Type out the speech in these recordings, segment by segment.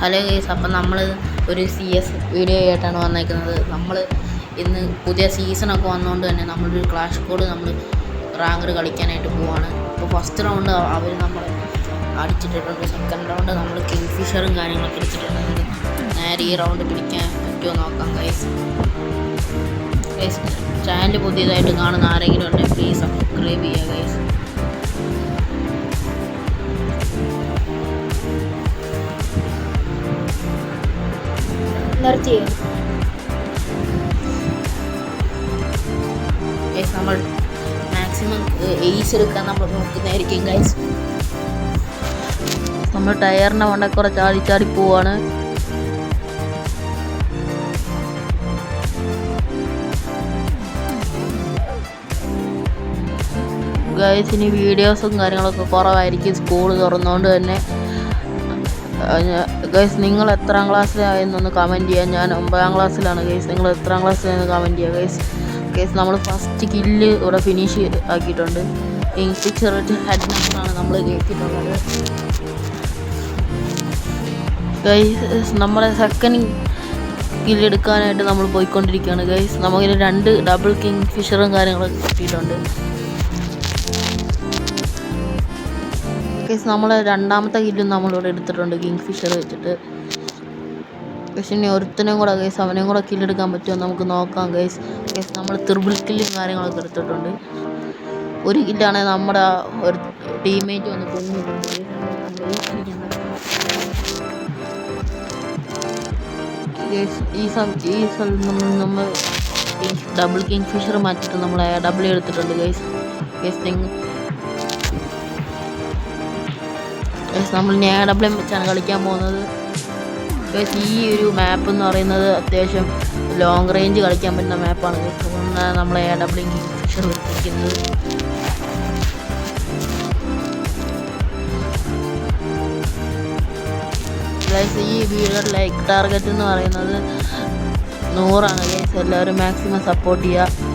Hello guys അപ്പം നമ്മൾ ഒരു സി എസ് വീഡിയോ ആയിട്ടാണ് വന്നേക്കുന്നത്. നമ്മൾ ഇന്ന് പുതിയ സീസണൊക്കെ വന്നുകൊണ്ട് തന്നെ നമ്മളൊരു ക്ലാഷ് കോഡ് നമ്മൾ റാങ്കർ കളിക്കാനായിട്ട് പോവാണ്. അപ്പോൾ ഫസ്റ്റ് റൗണ്ട് അവർ നമ്മൾ അടിച്ചിട്ടിട്ടുണ്ട്. സെക്കൻഡ് റൗണ്ട് നമ്മൾ കിങ് ഫിഷറും കാര്യങ്ങളൊക്കെ അടിച്ചിട്ടുണ്ട് നേരെ ഈ റൗണ്ട് പിടിക്കാൻ പറ്റുമോ നോക്കാം ഗൈസ് ഗൈസ് ചാനൽ പുതിയതായിട്ട് കാണുന്ന ആരെങ്കിലും ഉണ്ടെങ്കിൽ പ്ലീസ് സബ്സ്ക്രൈബ് ചെയ്യുക ഗൈസ് ഗൈസ് നമ്മൾ മാക്സിമം ഏയ്സ് എടുക്കാൻ നമ്മൾ നോക്കുന്നതായിരിക്കും ഗൈസ് നമ്മൾ ടയറിന്റെ മണ്ട കുറെ ചാടി ചാടി പോവാണ്. ഗൈസ് ഇനി വീഡിയോസും കാര്യങ്ങളൊക്കെ കുറവായിരിക്കും സ്കൂൾ തുറന്നുകൊണ്ട് തന്നെ. ഗൈസ് നിങ്ങൾ എത്രാം ക്ലാസ്സിലായെന്നൊന്ന് കമന്റ് ചെയ്യാം. ഞാൻ ഒമ്പതാം ക്ലാസ്സിലാണ് ഗൈസ് നിങ്ങൾ എത്രാം ക്ലാസ്സിലായെന്ന് കമന്റ് ചെയ്യുക ഗൈസ് ഗൈസ് നമ്മൾ ഫസ്റ്റ് കില്ല് ഇവിടെ ഫിനിഷ് ആക്കിയിട്ടുണ്ട്. നമ്പറാണ് നമ്മൾ കയറ്റിയിട്ടുള്ളത് ഗൈസ് നമ്മുടെ സെക്കൻഡ് കില്ല് എടുക്കാനായിട്ട് നമ്മൾ പോയിക്കൊണ്ടിരിക്കുകയാണ്. ഗൈസ് നമുക്കിന് രണ്ട് ഡബിൾ കിങ് ഫിഷറും കാര്യങ്ങളൊക്കെ കിട്ടിയിട്ടുണ്ട്. ഗൈസ് നമ്മളെ രണ്ടാമത്തെ കില്ലും നമ്മളിവിടെ എടുത്തിട്ടുണ്ട് കിങ് ഫിഷർ വെച്ചിട്ട്. പക്ഷെ ഇനി ഒരുത്തനെയും കൂടെ ഗൈസ് അവനെയും കൂടെ കില്ലെടുക്കാൻ പറ്റുമോ നമുക്ക് നോക്കാം ഗൈസ് ഗൈസ് നമ്മൾ ത്രിബിൾ കില്ലും കാര്യങ്ങളൊക്കെ എടുത്തിട്ടുണ്ട്. ഒരു കില്ലാണെങ്കിൽ നമ്മുടെ ഒരു ടീമേറ്റ് വന്ന് കൊന്നു ഈ ഈ സ്ഥലത്ത് നമ്മൾ ഡബിൾ കിങ് ഫിഷർ മാറ്റിയിട്ട് നമ്മൾ ഡബിൾ എടുത്തിട്ടുണ്ട് ഗൈസ് ഗൈസ് ഗൈസ് നമ്മൾ ഞാൻ ഡബിൾ വെച്ചാണ് കളിക്കാൻ പോകുന്നത്. ഗൈസ് ഈ ഒരു മാപ്പ് എന്ന് പറയുന്നത് അത്യാവശ്യം ലോങ് റേഞ്ച് കളിക്കാൻ പറ്റുന്ന മാപ്പാണ് ഗൈസ് നമ്മളെ എ ഡബ്ല്യു ഫിഷർ വെച്ചിരിക്കുന്നത്. ഗൈസ് ഈ വീഡിയോ ലൈക്ക് ടാർഗറ്റ് എന്ന് പറയുന്നത് നൂറാണ്. ഗൈസ് എല്ലാവരും മാക്സിമം സപ്പോർട്ട് ചെയ്യുക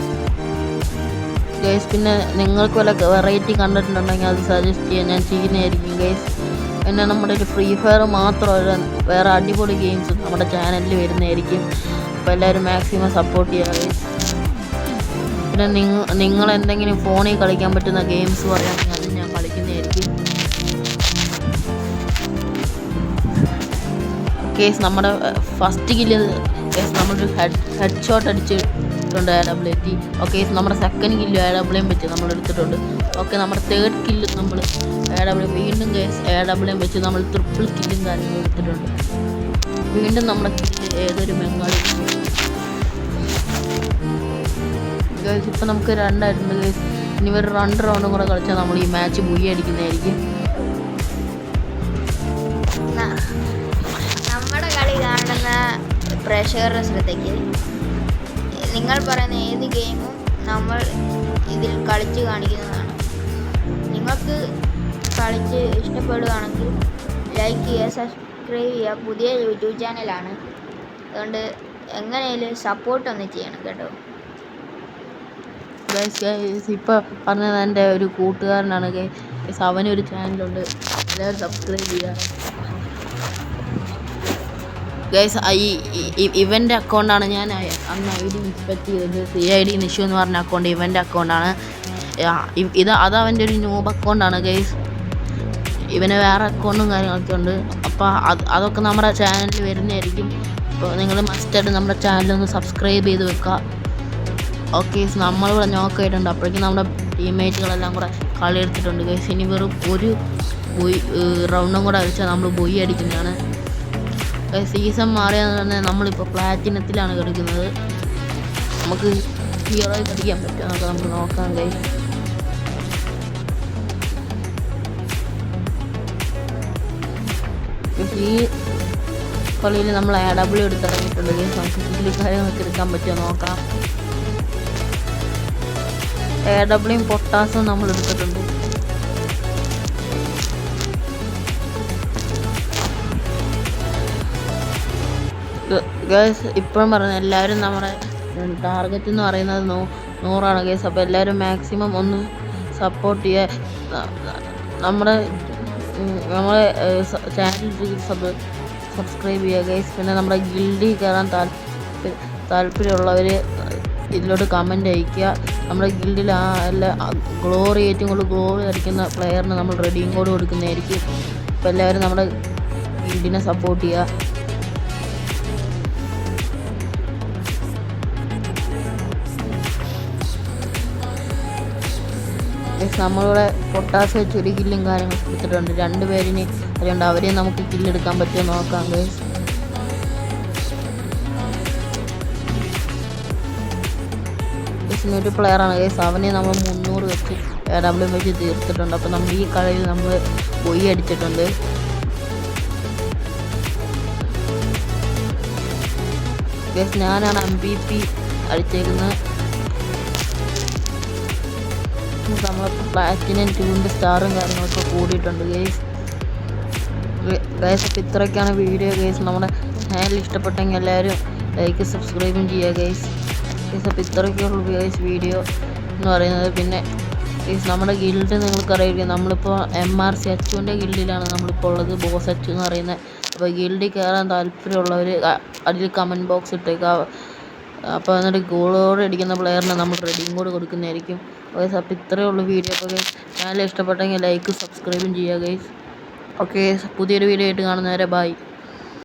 ഗൈസ് പിന്നെ നിങ്ങൾക്ക് വല്ല വെറൈറ്റി കണ്ടിട്ടുണ്ടെങ്കിൽ അത് സജസ്റ്റ് ചെയ്യാൻ ഞാൻ ചെയ്യുന്നതായിരിക്കും. ഗൈസ് പിന്നെ നമ്മുടെ ഒരു ഫ്രീ ഫയർ മാത്രമല്ല വേറെ അടിപൊളി ഗെയിംസും നമ്മുടെ ചാനലിൽ വരുന്നതായിരിക്കും. അപ്പോൾ എല്ലാവരും മാക്സിമം സപ്പോർട്ട് ചെയ്യാറ് പിന്നെ നിങ്ങൾ നിങ്ങൾ എന്തെങ്കിലും ഫോണിൽ കളിക്കാൻ പറ്റുന്ന ഗെയിംസ് പറയുകയാണെങ്കിൽ അത് ഞാൻ കളിക്കുന്നതായിരിക്കും. കേസ് നമ്മുടെ ഫസ്റ്റ് കില്ല് കേസ് നമ്മളൊരു ഹെഡ് ഹെഡ് ഷോട്ട് അടിച്ചിട്ടുണ്ട് എ ഡബ്ല്യു ടി ഓക്കെ നമ്മുടെ സെക്കൻഡ് കില്ല് എ ഡബ്ല്യു വെച്ച് നമ്മൾ എടുത്തിട്ടുണ്ട്. ഓക്കെ നമ്മുടെ തേർഡ് കില്ല് നമ്മൾ എ ഡബ്ല്യു വീണ്ടും കേസ് എ ഡബ്ല്യു വെച്ച് നമ്മൾ ട്രിപ്പിൾ കില്ലും കാര്യങ്ങളും എടുത്തിട്ടുണ്ട്. വീണ്ടും നമ്മുടെ കില്ല് ഏതൊരു ബംഗാളി കേസ് ഇപ്പം നമുക്ക് രണ്ടായിട്ടുണ്ട് കേസ് ഇനി ഒരു രണ്ട് റൗണ്ടും കൂടെ കളിച്ചാൽ നമ്മൾ ഈ മാച്ച് പോയി അടിക്കുന്നതായിരിക്കും. നമ്മുടെ കളി കാണുന്ന പ്രേക്ഷകരുടെ ശ്രദ്ധയ്ക്ക് നിങ്ങൾ പറയുന്ന ഏത് ഗെയിമും നമ്മൾ ഇതിൽ കളിച്ച് കാണിക്കുന്നതാണ്. നിങ്ങൾക്ക് കളിച്ച് ഇഷ്ടപ്പെടുകയാണെങ്കിൽ ലൈക്ക് ചെയ്യുക സബ്സ്ക്രൈബ് ചെയ്യുക. പുതിയ യൂട്യൂബ് ചാനലാണ്. അതുകൊണ്ട് എങ്ങനെയാലും സപ്പോർട്ട് ഒന്ന് ചെയ്യണം കേട്ടോ. ഇപ്പോൾ പറഞ്ഞത് എന്റെ ഒരു കൂട്ടുകാരനാണ്. അവനൊരു ചാനലുണ്ട് എല്ലാവരും സബ്സ്ക്രൈബ് ചെയ്യുക. ഗൈസ് ഈ ഇവന്റെ അക്കൗണ്ടാണ് ഞാൻ അന്ന് ഐ ഡി ഇൻസ്പെക്ട് ചെയ്തത് സി ഐ ഡി നിഷു എന്ന് പറഞ്ഞ അക്കൗണ്ട് ഇവന്റെ അക്കൗണ്ടാണ്. ഇത് അത് അവന്റെ ഒരു ന്യൂബ് അക്കൗണ്ടാണ് ഗൈസ് ഇവന് വേറെ അക്കൗണ്ടും കാര്യങ്ങളൊക്കെ ഉണ്ട്. അപ്പോൾ അത് അതൊക്കെ നമ്മുടെ ചാനലിൽ വരുന്നതായിരിക്കും. അപ്പോൾ നിങ്ങൾ മസ്റ്റായിട്ട് നമ്മുടെ ചാനലൊന്ന് സബ്സ്ക്രൈബ് ചെയ്ത് വെക്കുക. ഓക്കെ നമ്മളിവിടെ നോക്കായിട്ടുണ്ട് അപ്പോഴേക്കും നമ്മുടെ ടീംമേറ്റുകളെല്ലാം കൂടെ കളിയെടുത്തിട്ടുണ്ട് ഗൈസ് ഇനി വെറും ഒരു ബൊയ് റൗണ്ടും കൂടെ അടിച്ചാൽ നമ്മൾ ബൊയ് അടിക്കുന്നതാണ്. സീസൺ മാറിയെന്ന് പറഞ്ഞാൽ നമ്മളിപ്പോൾ പ്ലാറ്റിനത്തിലാണ് കിടക്കുന്നത് നമുക്ക് ഹീറോ കളിക്കാൻ പറ്റും അതൊക്കെ നമുക്ക് നോക്കാൻ കഴിയും ഈ കളിയിൽ നമ്മൾ എ ഡബ്ല്യു എടുത്തിറങ്ങിയിട്ടുണ്ട് ഗെയിം ഇതിൽ കാര്യങ്ങളൊക്കെ എടുക്കാൻ പറ്റുമോ നോക്കാം. എ ഡബ്ല്യൂയും പൊട്ടാസും നമ്മൾ എടുത്തിട്ടുണ്ട്. ഗേസ് ഇപ്പോഴും പറഞ്ഞു എല്ലാവരും നമ്മുടെ ടാർഗറ്റ് എന്ന് പറയുന്നത് നൂ നൂറാണ് ഗേസ് അപ്പോൾ എല്ലാവരും മാക്സിമം ഒന്ന് സപ്പോർട്ട് ചെയ്യുക നമ്മുടെ നമ്മളെ ചാനൽ സബ് സബ്സ്ക്രൈബ് ചെയ്യുക ഗൈസ് പിന്നെ നമ്മുടെ ഗിൽഡിൽ കയറാൻ താല്പര്യം താല്പര്യമുള്ളവർ ഇതിലോട്ട് കമന്റ് അയയ്ക്കുക. നമ്മുടെ ഗിൽഡിൽ ആ എല്ലാ ഗ്ലോറി ഏറ്റവും കൂടുതൽ ഗ്ലോറി അടിക്കുന്ന പ്ലെയറിന് നമ്മൾ റെഡിയും കോഡ് കൊടുക്കുന്നതായിരിക്കും. അപ്പോൾ എല്ലാവരും നമ്മുടെ ഗിൽഡിനെ സപ്പോർട്ട് ചെയ്യുക നമ്മളിവിടെ പൊട്ടാസ് വെച്ച് ഒരു കില്ലും കാര്യങ്ങൾ കൊടുത്തിട്ടുണ്ട് രണ്ട് പേരിന് അതുകൊണ്ട് അവരെയും നമുക്ക് കില്ലെടുക്കാൻ പറ്റുമോ നോക്കാം ഗൈസ് ഒരു പ്ലെയറാണ് ഗൈസ് അവനെ നമ്മൾ മുന്നൂറ് വെച്ച് ഡബ്ല്യു വെച്ച് തീർത്തിട്ടുണ്ട്. അപ്പോൾ നമ്മൾ ഈ കളിയിൽ നമ്മൾ പൊയ്യ അടിച്ചിട്ടുണ്ട്. ഗൈസ് ഞാനാണ് എം ബി പി അടിച്ചേക്കുന്നത്. നമ്മൾ പ്ലാറ്റിനം ടൂവിന്റെ സ്റ്റാറും കാര്യങ്ങളൊക്കെ കൂടിയിട്ടുണ്ട് ഗേസ് ഗൈസ് അപ്പോൾ ഇത്രയൊക്കെയാണ് വീഡിയോ ഗേസ് നമ്മുടെ ചാനൽ ഇഷ്ടപ്പെട്ടെങ്കിൽ എല്ലാവരും ലൈക്ക് സബ്സ്ക്രൈബും ചെയ്യുക ഗേസ് ഗൈസ് അപ്പോൾ ഇത്രയൊക്കെയുള്ള ഗൈസ് വീഡിയോ എന്ന് പറയുന്നത്. പിന്നെ ഗൈസ് നമ്മുടെ ഗിൽഡ് നിങ്ങൾക്കറിയാം നമ്മളിപ്പോൾ എം ആർ സി അച്ചുവിന്റെ ഗിൽഡിലാണ് നമ്മളിപ്പോൾ ഉള്ളത് ബോസ് അച്ചു എന്ന് പറയുന്നത്. അപ്പോൾ ഗിൽഡിൽ കയറാൻ താല്പര്യമുള്ളവർ അതിൽ കമന്റ് ബോക്സ് ഇട്ടേക്കുക അപ്പോൾ എന്നിട്ട് ഗോളോടെ അടിക്കുന്ന പ്ലെയറിന് നമ്മൾ റെഡിയും കൂടെ കൊടുക്കുന്നതായിരിക്കും. ഗൈസ് അപ്പോൾ ഇത്രയേ ഉള്ളൂ വീഡിയോ അപ്പോൾ ചാനൽ ഇഷ്ടപ്പെട്ടെങ്കിൽ ലൈക്ക് സബ്സ്ക്രൈബും ചെയ്യുക ഗൈസ് ഓക്കെ പുതിയൊരു വീഡിയോ ആയിട്ട് കാണുന്നവരെ ബൈ